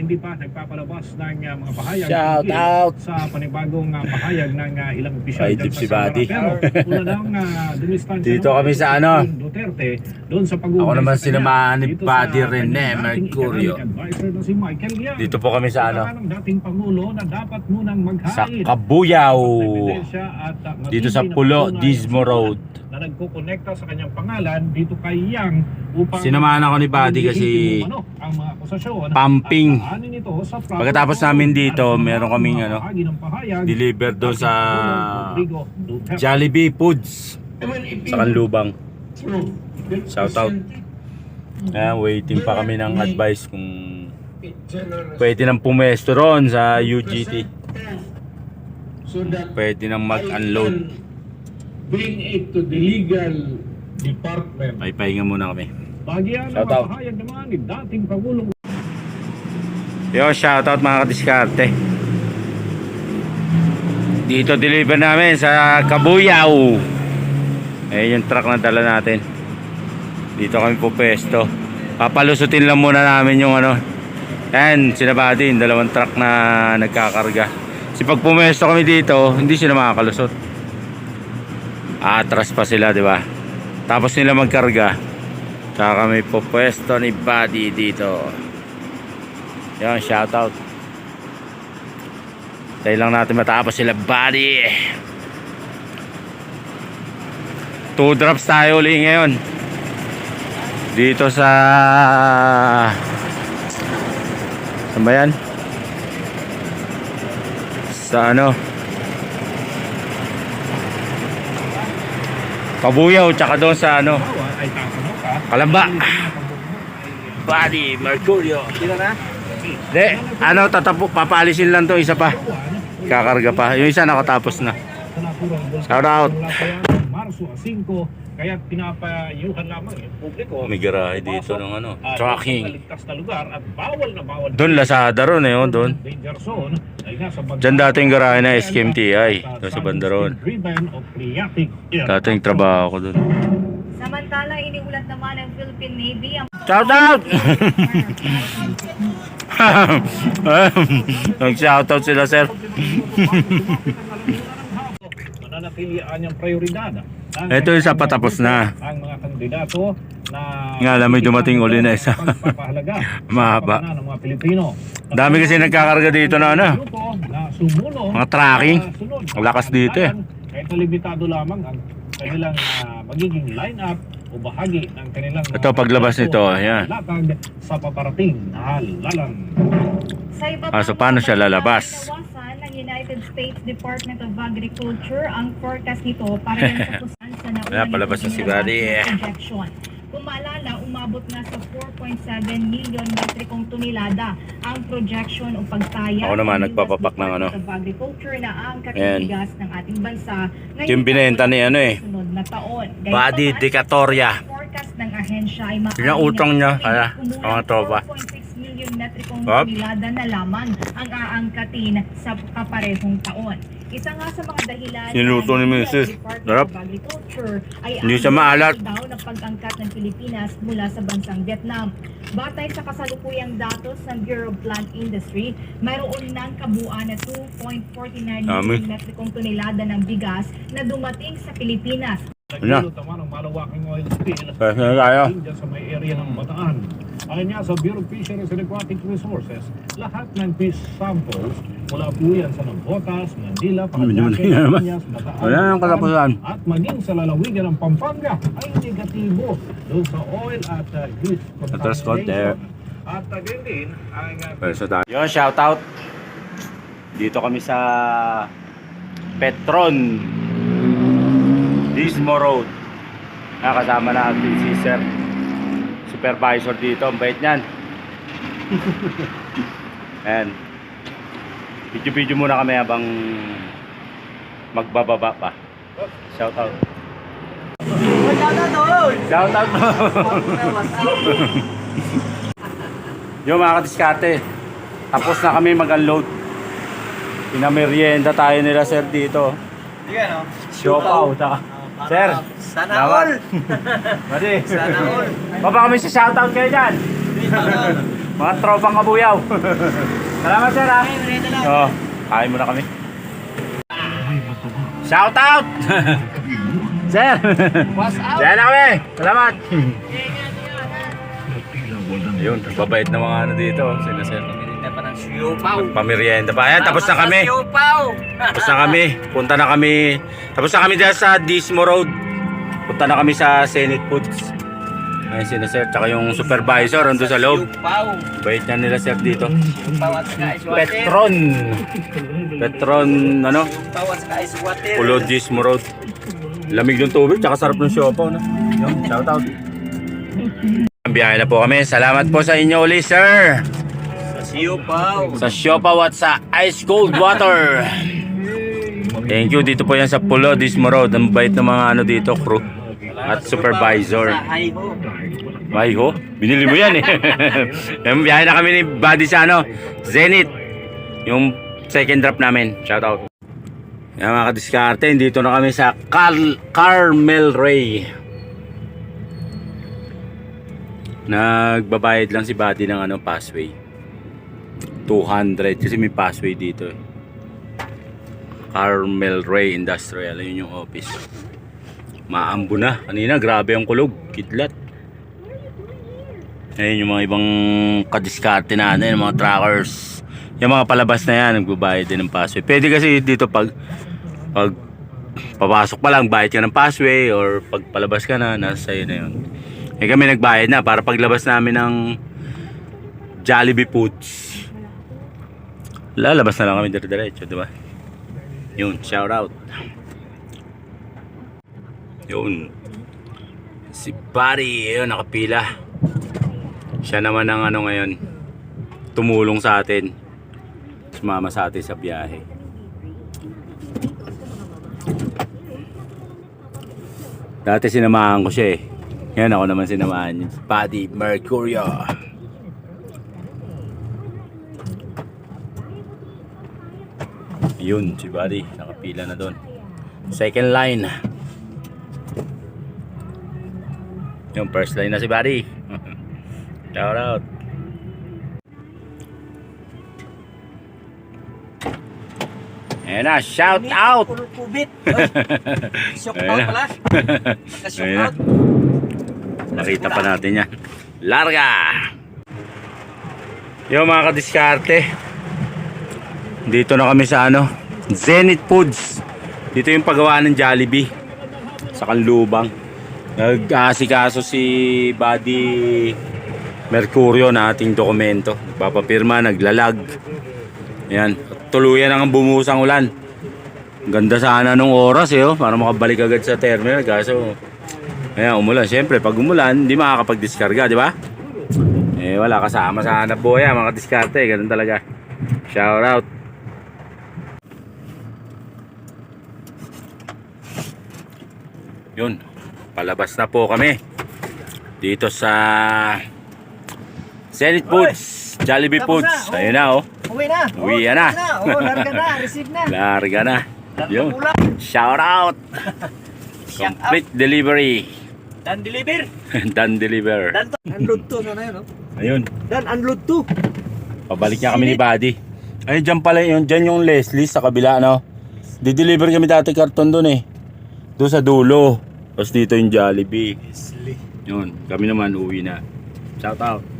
hindi pa nagpapalabas ng uh, mga pahayag Shout out! sa panibagong uh, pahayag ng uh, ilang opisyal Ay, dyan sa si. Buddy. Pero una nga dumistansya Dito naman kami sa si ano? Duterte doon sa pag Ako naman sinamahan ni Buddy Rene Mercurio. si. Dito po kami sa ano? ng dating Pangulo na dapat munang maghain Sa Kabuyaw. uh, Dito sa Pulo, Dismo Road. Na nagkukonekta sa kanyang pangalan dito kay Yang upang Sinamahan ako ni Buddy kasi ano, ang mga akusasyon pumping. at aanin ito sa proper Pagkatapos namin dito, at meron kaming mga ano, bahagi ng pahayag Deliver doon sa Rodrigo Duterte. Jollibee Foods. Sa Kanlubang. Shout out. Ayan, waiting pa kami ng advice kung pwede nang pumesto ron sa UGT. Pwede nang mag-unload. Bring it to the legal department. May pahinga muna kami. Bahagyan ng Shout mga pahayag naman ni dating Pangulong Yo, shoutout mga kadiskarte. Dito deliver namin sa Kabuyaw. Eh yung truck na dala natin. Dito kami po pesto. Papalusutin lang muna namin yung ano. Yan, sinabati yung dalawang truck na nagkakarga. Kasi pag pumesto kami dito, hindi sila makakalusot. Atras pa sila, di ba? Tapos nila magkarga. Saka kami po pwesto ni Buddy dito. Yan, shoutout. Tayo lang natin matapos sila, buddy. Two drops tayo uli ngayon. Dito sa... Saan ba yan? Sa ano? Kabuyaw, tsaka doon sa ano? Kalamba. Buddy, Mercurio. Sila na? De, ano, tatapo, papaalisin lang to isa pa. Kakarga pa. Yung isa nakatapos na. Shout out. Marso 5 kaya pinapayuhan lamang yung publiko. May garahe dito ng ano, Ah, trucking. sa ligtas na lugar at bawal na bawal. Doon, Lazada ron eh, oh, doon. Danger zone Diyan dating garahe na SKMTI, doon sa banda ron. Driven o phreatic air. Dating trabaho ko doon. Samantala, iniulat naman ng Philippine Navy ang Shout out! Nag-shoutout sila, sir. Mananatili ang prioridad. Ito isa pa tapos na. Ang mga kandidato na Nga lang, may dumating uli na isa. Pagpapahalaga Mahaba. ng mga Pilipino. Dami kasi nagkakarga dito na ano. Grupo na Mga tracking. sa sunod na Ang lakas dito eh. Na limitado lamang ang kanilang ah, magiging line-up o bahagi ng kanilang Ito, paglabas nito, ayan. Latag sa paparating na halalan. Sa iba Ah, so paano siya lalabas? United States Department of Agriculture ang forecast nito para yan sa Wala, palabas na si Buddy, eh. projection. Kung maalala, umabot na sa 4.7 million metrikong tonelada ang projection o pagtaya. Ako naman, nagpapapak ng ano. Of Agriculture na ang Ayan. kakitigas ng ating bansa Ito yung binenta ni ano eh. Na taon. Body Decatoria. forecast ng ahensya ay maaari Yun ang utang niya, kaya, mga tropa. 4.6 million metrikong Hop. tonelada na lamang ang aangkatin sa kaparehong taon. Isa nga sa mga dahilan Niluto ni ng Mrs. Sarap. of Agriculture ay Hindi ang siya maalat. daw na pag-angkat ng Pilipinas mula sa bansang Vietnam. Batay sa kasalukuyang datos ng Bureau of Plant Industry, mayroon ng kabuuan na 2.49 Dami. million metrikong tonelada ng bigas na dumating sa Pilipinas. Ano? Kaya na tayo. sa may area ng Bataan. Ayon nga sa Bureau of Fisheries and Aquatic Resources, lahat ng fish samples mula po yan sa Navotas, Manila, Medyo Paranaque. Piñas, Bataan, Wala nang katapusan. at maging sa lalawigan ng Pampanga ay negatibo doon sa oil at uh, grease Atras contamination. At uh, din ang uh, Pwesto tayo. Yun, shoutout. Dito kami sa Petron. Dismo Road. Nakasama natin si Sir. Supervisor dito. Ang bait niyan. Ayan. Video-video muna kami habang magbababa pa. Shoutout. Shoutout mo. Yung mga kadiskarte, tapos na kami mag-unload. Pinamerienda tayo nila sir dito. Sige, no? Shop out ha. Sir. Sana all. Buddy. Sana all. Baba kami sa shoutout kayo dyan. Mga tropang kabuyaw. Salamat sir ha. Oo. Kain muna kami. Shoutout! sir! What's up? Diyan na kami! Salamat! Ayun, babait na mga ano dito. Sila sir. Pamirinda pa ng siupaw. Pamirienda pa. Ayan, tapos na kami. Siupaw. Tapos na kami. Punta na kami. Tapos na kami dyan sa Dismo Road. Punta na kami sa Senate Foods. Ayun sila sir. Tsaka yung supervisor ando sa loob. Bait niya nila sir dito. Petron. Petron, ano? Pulo Dismo Road. Lamig ng tubig, tsaka sarap ng siopaw, no? Yun, shout out. Ang biyahe na po kami. Salamat po sa inyo ulit, sir. Sa siupaw. Sa siopaw at sa ice cold water. Thank you. Dito po yan sa Pulo Dismo Road. Ang bait ng mga ano dito, crew. At supervisor. Ay ho, binili mo yan eh. Biyahe na kami ni Buddy sa ano, Zenith. Yung second drop namin. Shout out. Yan mga kadiskarte, dito na kami sa Carl Carmel Ray. Nagbabayad lang si Buddy ng ano, passway. 200 kasi may passway dito eh. Carmel Ray Industrial, yun yung office. Maambo na. Kanina, grabe ang kulog. Kidlat. Ayun yung mga ibang kadiskarte natin, yung mga trackers. Yung mga palabas na yan, nagbabayad din ng passway. Pwede kasi dito pag pag papasok pa lang, bayad ka ng passway or pag palabas ka na, nasa sa'yo na yun. Eh kami nagbayad na para paglabas namin ng Jollibee Foods. Lalabas na lang kami dire-diretso, di ba? Yun, shout out. Yun. Si Buddy, yun, nakapila. Siya naman ang ano ngayon, tumulong sa atin. Sumama sa atin sa biyahe. Dati sinamahan ko siya eh. Ngayon ako naman sinamahan niya. Si Buddy Mercurio. Yun, si Buddy. Nakapila na doon. Second line. Yung first line na si Buddy. Shout out. Ayan na, shout out! Puro kubit. Ayun out pala. Na. out. Nakita pa natin yan. Larga! Yung mga kadiskarte. Dito na kami sa ano, Zenith Foods. Dito yung paggawa ng Jollibee. Sa Kanlubang. Nag-asikaso si Buddy Mercurio na ating dokumento. Papapirma, naglalag. Yan. Tuluyan ang bumusang ulan. Ganda sana nung oras eh, oh, para makabalik agad sa terminal. Kaso, ayan, umulan. Siyempre, pag umulan, hindi makakapag-diskarga, di ba? Eh, wala kasama sa hanap buhay, ah, mga diskarte. Ganun talaga. Shout out. Yun. Palabas na po kami. Dito sa Zenith Foods. Jollibee Tapos Foods. na, oh. Ayun na, oh. Uwi na. Uwi Oh, na. Oh, larga na. Receive na. Larga na. Yun. Shout out. Complete delivery. Dan deliver. Done deliver. Dan. Unload to. Sana yun, no? Ayun. Dan unload to. Pabalik niya kami ni Buddy. Ay, dyan pala yun. Dyan yung Leslie sa kabila, no? Di-deliver kami dati karton doon eh. Doon sa dulo. Tapos dito yung Jollibee. Yun. Kami naman uwi na. Shout out.